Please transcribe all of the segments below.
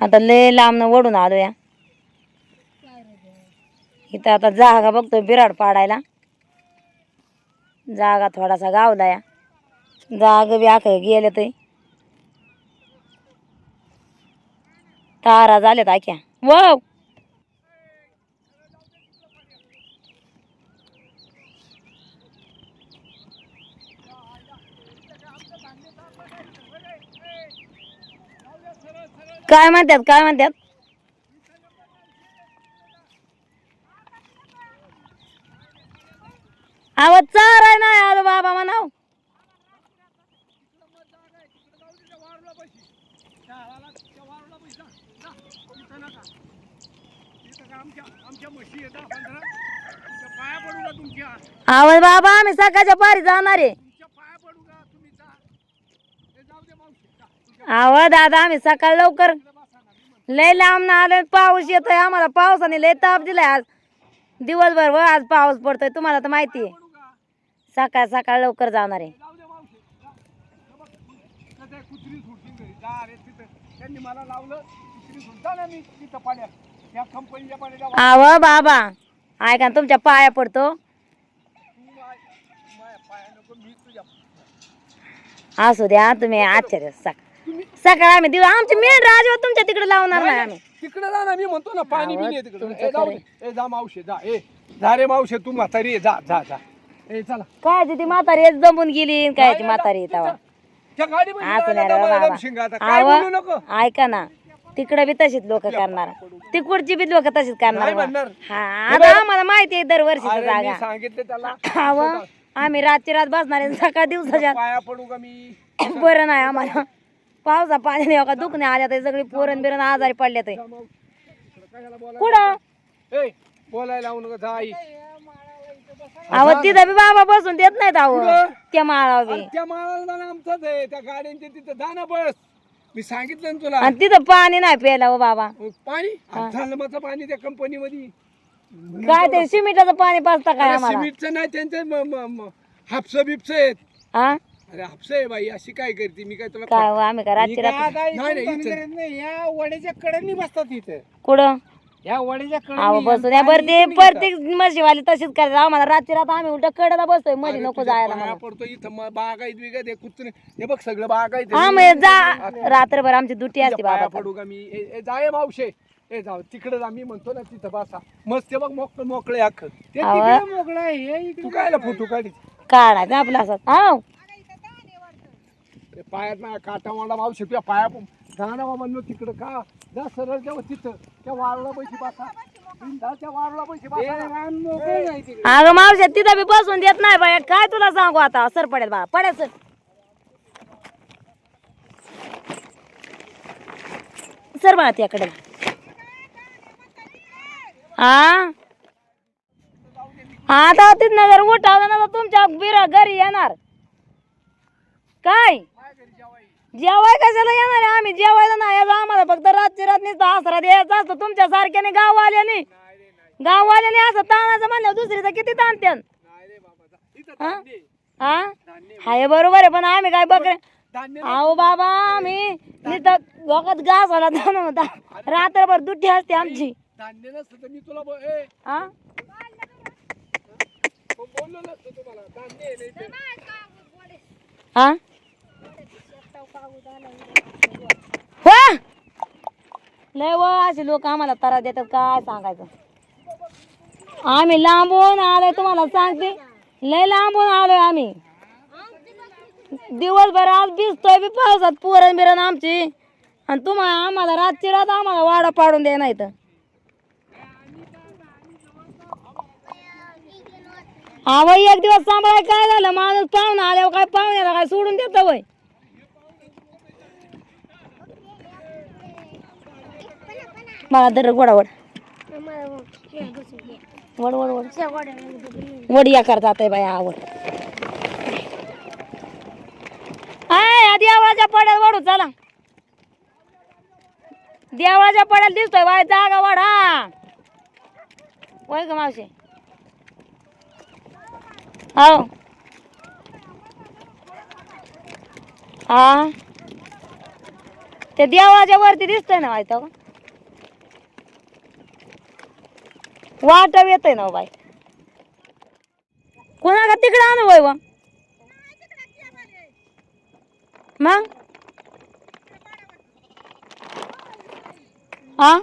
आता लय लांबनं ओढून आलो या इथं आता जागा बघतो बिराड पाडायला. जागा थोडासा गावला या जाग बी आख गेले ते तारा झाल्यात आख्या. व काय म्हणतात काय म्हणतात? आवाज आहे ना आलो बाबा म्हणाव. आवाज बाबा आम्ही सकाळच्या पारी जाणार आहे. आव दादा आम्ही सकाळ लवकर. लय लांब ना आलोय पाऊस येतोय. आम्हाला पावसाने लय ताप दिलाय आज. दिवसभर व आज पाऊस पडतोय तुम्हाला तर माहिती आहे. सकाळ सकाळ लवकर जाणार आहे. आव बाबा ऐका ना, तुमच्या पाया पडतो. असू द्या तुम्ही आश्चर्य सकाळ. सकाळ आम्ही दिवस आमची मेन राजवा तुमच्या तिकडे लावणार नाही आम्ही. तिकडे जा ना मी म्हणतो ना पाणी बिनी आहे तिकडे. तुमचं ए जाऊ दे. ए जा मावशे जा. ए जा रे मावशे तू म्हातारी आहे, जा जा जा. ए चला. काय ती म्हातारी दमून गेली काय ती म्हातारी तवा. त्या गाडी असं नाही रे शिंगा बाबा. काय बोलू नको? आव ऐका ना तिकडे बी तशीच लोक करणार. तिकडची बी लोक तशीच करणार नाही बा. म्हणणार. हा आता आम्हाला माहिती आहे दरवर्षीची अरे मी जागा. सांगितलं त्याला. आम्ही रातची रात बसणार आहे सकाळ दिवसाच्या पाया पडू का मी? बरं नाही आम्हाला. पावसा पाण्याने का दुखणे आल्या तर सगळी पोरण बिरण आजारी पडले ते? कुठं? बोलायला लावू नका जा आई. अहो तिथं बी बाबा बसून देत नाहीत अहो. कुठं? त्या माळावर बी. अरे त्या माळाला जाणं आमचंच आहे. त्या गाड्यांच्या तिथं जा ना बस. मी सांगितलं ना तुला. आणि तिथं पाणी नाही प्यायला हो बाबा. मग पाणी? झालं पाणी त्या कंपनी मध्ये काय ते सिमेंटाचं पाणी पाजता काय आम्हाला? सिमेंटचं नाही त्यांचे हापस बिपस आहेत. हा? अरे हापस आहे बाई अशी काय करते? मी काय तुला काय हो, आम्ही का रातची रात नाही नाही इथं. या वड्याच्या कडेनी बसतात इथं. कुठं? या वड्याच्या अहो बसून या बरं ते प्रत्येक म्हशीवाली तशीच करतात. आम्हाला रातची रात आम्ही उलट कडेला बसतोय. मध्ये नको जायला मला पडतो इथं. मग बागायत बिगायत हे कुत्रे हे बघ सगळं बागायत हा मग जा. रात्रभर आमची दुटी असते बाबा. पडू का मी? ए- ए, जाय मावशे. ए जाऊ तिकडे जा. मी म्हणतो ना तिथं बसा. मस्त ते बघ मोकळं मोकळे अख्खं. ते. तिकडे मोकळा आहे. हे इकडे तू कायला फोटो काढी काढायचं आपला असं हा ते पायात ना काटा मांडा मावशी तुझ्या पाया जाणं म्हणलो तिकडं का? जा सरळ जेव्हा तिथं. त्या वारला पैसे बसा. जा त्या वारला पैसे बसा. रान मोकळं नाही तिकडे. अगं मावशी तिथं बी बसून देत नाही बाया. काय तुला सांगू आता? सर पडेल बा पडेल सर. सर बाळा त्याकडे हा? आता तिथनं जर उठावलं ना तर तुमच्या बिरा घरी येणार. काय? जेवाय कशाला येणार आहे आम्ही. जेवायला नाही यायचं आम्हाला. फक्त रातची रात नुसतं आसरा द्यायचा असतो. तुमच्या सारख्याने गाववाल्याने. गाववाल्याने असं ताणाचं म्हणलं दुसरीचं किती ताणत्यान? हा? हा? हाय बरोबर आहे पण आम्ही काय बकरे अहो बाबा आम्ही नुसतं डोक्यात घास आला धान होता रात्रभर दुट्टी असते आमची. धान्य नसतं तर मी तुला बो- ए, हा? बोललो नसतं तुम्हाला? धान्य आहे नाही तर. हा? हो लय व असे लोक आम्हाला त्रास देतात काय सांगायचं? आम्ही लांबून आलोय तुम्हाला सांगते. लय लांबून आलोय आम्ही. दिवसभर आज भिजतोय बी पावसात पुरण बिरण आमची. आणि तुम्हाला आम्हाला रातची रात आम्हाला वाडा पाडून द्या नाही तर अहो एक दिवस सांभाळाय काय झालं? माणूस पाहुणा आल्यावर काय पाहुण्याला काय सोडून देतं वय? मला दर गोडावड वड वड वड वड या करता आहे बाई आवड आय देवळाच्या पड्यात वडू चला. देवळाच्या पड्यात दिसतोय बाय जागा वाढ. हा वय ग मावशी? हो हा. ते देवाच्या वरती दिसतंय ना माहिती वाटाव वाटव येतंय ना हो कोणा का तिकडे आणू बाई वा? मग? हा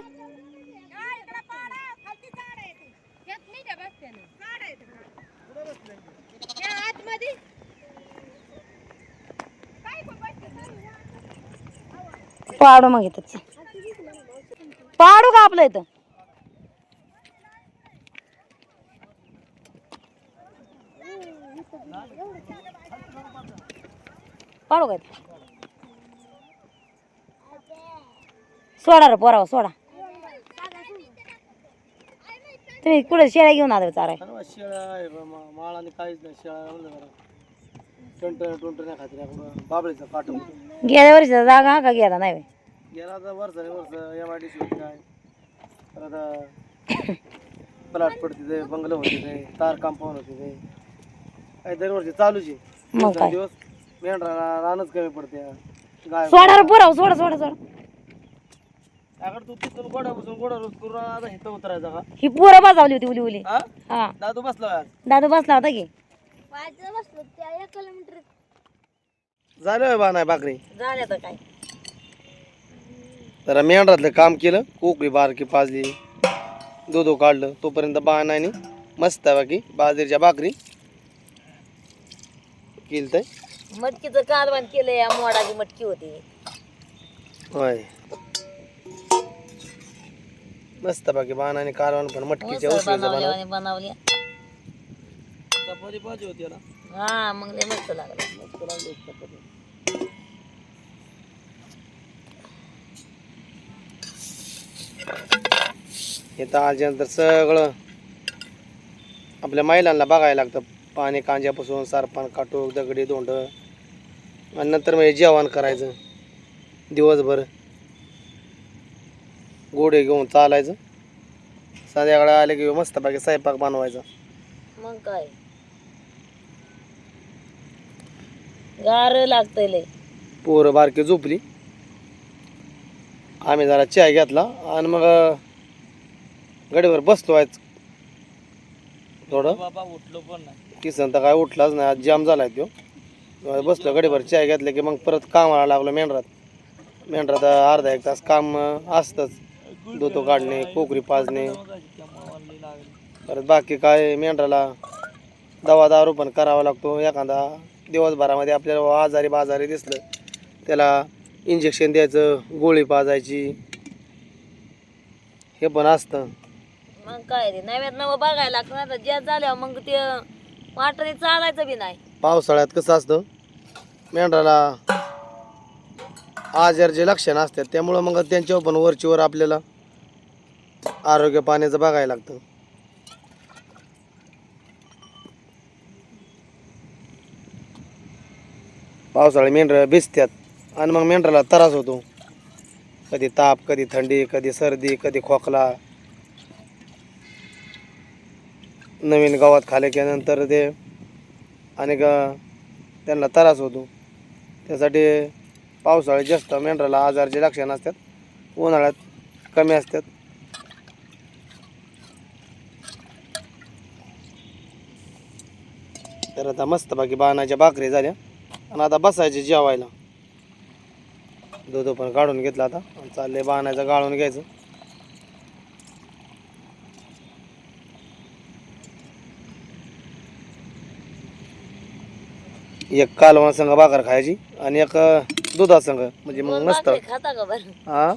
पाडू मग इथं. पाडू का आपलं इथं? पाडू का इथं? सोडा रे पोराव सोडा. तुम्ही कुठे शेळ्या घेऊन आले चाराय शेळ्या आहे माळाने काहीच नाही शेळ्या टंटन टुंटन नाही खात्री बाबळीचं काटून गेल्या वर्षीचा जागा हा का गेला नाही बे? गेला आता वर्ष वर्ष एम आय डी सी काय? प्लॉट पडते ते बंगलं होते ते तार कंपाऊंड होते ते. काय दरवर्षी चालूच आहे. मग काय? दिवस मेंढरा रानच कमी पडते. गाय सोडा रे पोराव सोडा सोडा सोडा. त्याकडे तू तिथून गोडा बसून गोडा रोज करून आता इथं उतरायचा का? ही पोरं बजावली होती उली उली. हा? हा. दादू बसला आज. दादू बसला होता की? झालं बा नाही भाकरी? तर काय? जरा मेंढरातलं काम केलं कोकळी बारकी पाजली. दूध काढलं तोपर्यंत बाणाने मस्त बाकी बाजरीच्या भाकरी. केलं तर मटकीचं कालवण केलंय या मोडाची मटकी होती. होय. मस्त बाकी बाणाने कालवण पण मटकीच्या उसळीचं बनवलं चपाती पाहिजे होती याला हा मग लय मस्त लागलं. मस्त लागली चपाती. इथं आल्यानंतर सगळं आपल्या महिलांना बघायला लागतं. पाणी कांज्यापासून सारपान काटूक दगडी दोंड आणि नंतर म्हणजे जेवण करायचं. दिवसभर. गोडे घेऊन चालायचं. संध्याकाळी आले की मस्त बाकी स्वयंपाक बनवायचा. मग काय? गार लागतंय लय. पोरं बारकी झोपली. आम्ही जरा चहा घेतला आणि मग गडीवर बसलो आहे थोडं. बाबा उठलो पण नाही. किसन तर काय उठलाच नाही. आज जाम आहे तो बसलो गडीभर चहा घेतलं की मग परत कामाला लागलं मेंढरात. मेंढरात अर्धा एक तास काम असतंच. धुतो काढणे कोकरी पाजणे. परत बाकी काय मेंढराला दवा दारू पण करावा लागतो. एखादा दिवसभरामध्ये आपल्याला आजारी बाजारी दिसलं त्याला इंजेक्शन द्यायचं गोळी पाजायची. हे पण असतं. मग काय रे नव्यात नवं बघायला लागतं ज्या झाल्यावर मग ते वाटणे चालायचं बी नाही. पावसाळ्यात कसं असतं? मेंढराला आजारचे लक्षणं असतात त्यामुळं मग त्यांच्यावर पण वरचीवर आपल्याला आरोग्य पाण्याचं बघायला लागतं. पावसाळ्यात मेंढरं भिजतात आणि मग मेंढराला त्रास होतो. कधी ताप कधी थंडी कधी सर्दी कधी खोकला. नवीन गावात खाले केल्यानंतर नंतर ते आणि त्यांना त्रास होतो. त्यासाठी पावसाळ्यात जास्त मेंढराला आजारचे लक्षणं असतात उन्हाळ्यात कमी असतात. तर आता मस्त बाकी बाणाच्या भाकरी झाल्या आणि आता बसायचे जेवायला. दूध पण काढून घेतला आता. आणि चाललंय बाणाचं गाळून घ्यायचं. एक कालवा संघ भाकर खायची आणि एक दुधा संघ. म्हणजे मग दोन मस्त. भाकरी खाता का बरं? हा?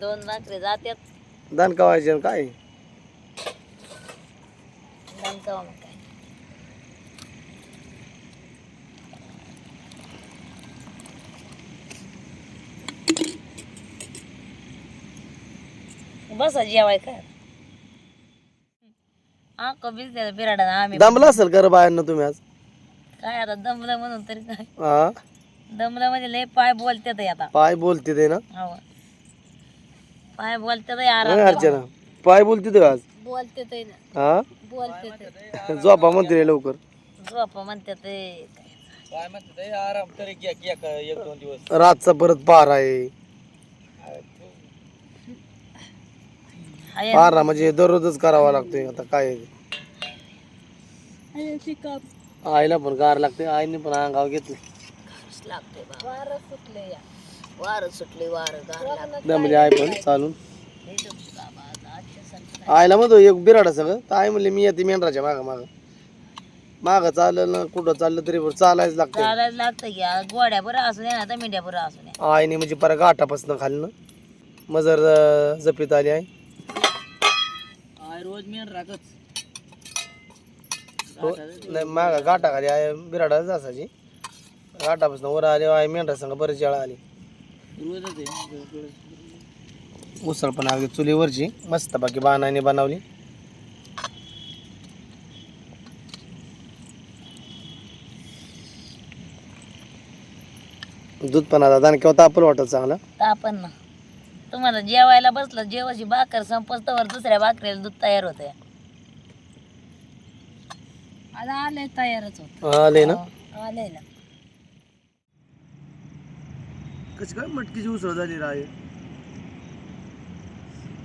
दोन भाकरी जात्यात. दान कवायचे आणि काय? दणकावा मग काय? बस जेवाय काय हा कबीच द्या बिराडा आम्ही. दमला असेल कर बायांना तुम्ही आज? काय आता दमलं म्हणून तरी काय? हा? दमलं म्हणजे लय पाय बोलतात आता. पाय बोलते ते ना? हो. पाय बोलतात नाही यार अर्चना? पाय बोलते ते आज? बोलते ते ना. बोलते ते झोपा म्हणते लवकर. झोपा म्हणते ते रातचा परत पार आहे. हाय पारा म्हणजे दररोजच करावा लागतोय. आता काय आईला पण गार लागते आईने पण अंगावर घेतलं. लागते वार सुटले या. वार सुटले वार गार दमली आई पण चालून. आईला म्हणतो एक बिराडा सगळं. तर आई म्हणले मी येते मेंढराच्या माग माग. माग चाललं ना कुठं चाललं तरी पण चालायच लागतं चालायला लागतं की आ, गोड्या बरं असू द्या ना तर मेंढ्या बरं असू द्या आईने म्हणजे परत गाठापासून खाल्लं मजर अं, जपीत आली आहे रोज मेंढराकच. हो, नाही माग गाठा खाली आहे बिराडाच असायची. गाठापासून वर आले आई मेंढरा संग बरेच वेळा आली. उसळ पण अगदी चुलीवरची. मस्त बाकी बाणाने बनवली. दूध पण आता दान किंवा तापल वाटत चांगलं. तापण ना. तुम्हाला जेवायला बसलं जेवायची भाकर संपस्तवर दुसऱ्या भाकरीला दूध तयार होतं आता आले तयारच होत आले ना आले ना कशी काय मटकीची उसळ झाली राय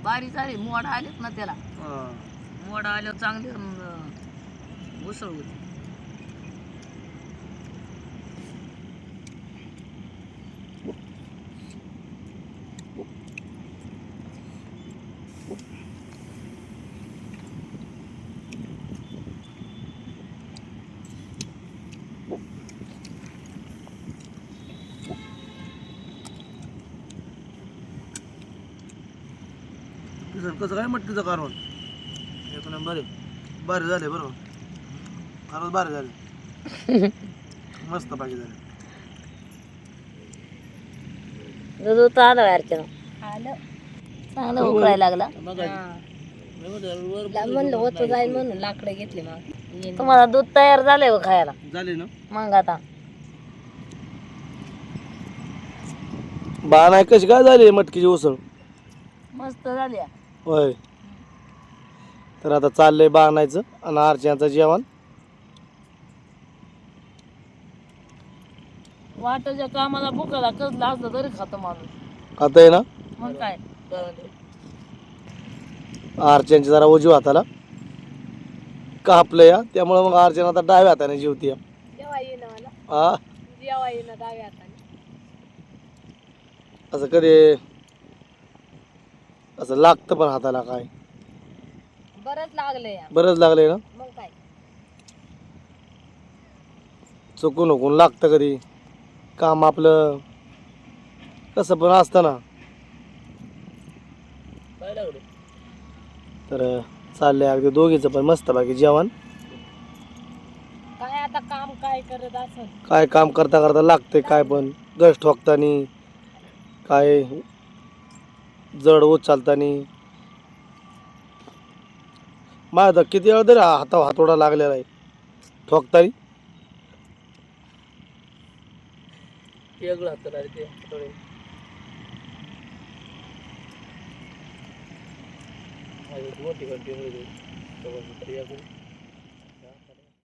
बारीक झाली मोड आलेत ना त्याला मोड आल्यावर चांगली अं, उसळ होती कसं काय मटकीचं कारवण एक नंबर आहे. भारी झाले बरोबर खरंच भारी झाले. मस्त पाहिजे झाले. दूध होतं आलं अर्चना आलं. चांगलं उकळायला लागला. म्हणलं होतं जाईल म्हणून लाकडं घेतली मग. तुम्हाला दूध तयार झालंय हो खायला. झाले ना? मग आता. बाण आहे कशी काय झाली मटकीची उसळ? मस्त झाली. होय. तर आता चाललंय बाणायचं आणि आरच्यांचं जेवण. वाटाच्या कामाला भुकाला कसला असलं तरी खातो माणूस. आता आहे ना? मग काय? आरच्यांची जरा उजव्या हाताला. कापलं या त्यामुळे मग आरच्यानं आता डाव्या हाताने जेवती. हा असं कधी असं लागतं पण हाताला काय? बरंच लागले बरंच लागलंय ना? मग काय? चुकून हुकून लागतं कधी? काम आपलं कसं पण असतं ना. तर चाललंय अगदी दोघीचं पण मस्त बाकी जेवण. काय आता काम काय करत असं काय काम करता करता लागतंय काय पण? गश ठोकतानी काय जड उचलतानी माझा तर किती वेळा तरी हाता हातोडा लागलेला आहे. ठोकतानी. मोठी